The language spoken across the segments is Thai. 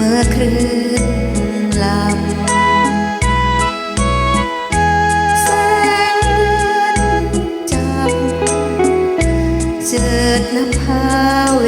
เมื่อคลื่นลำแสงเจับเจิดนภาเว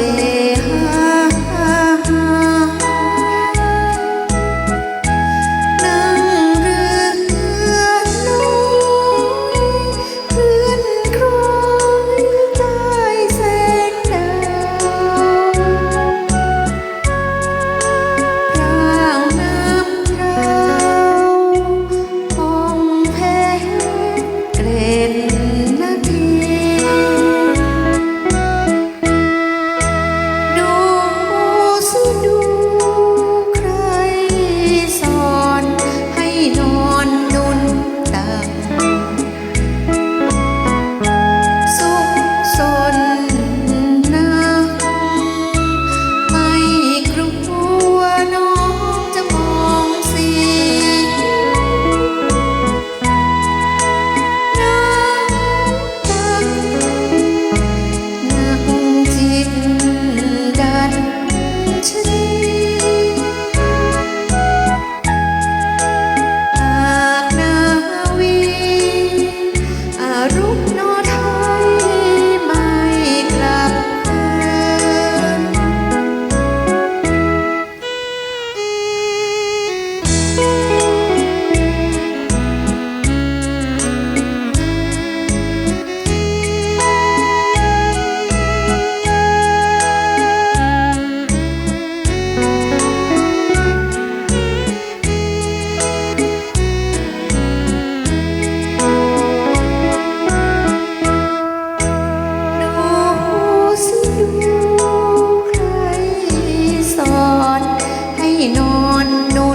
นอนนุ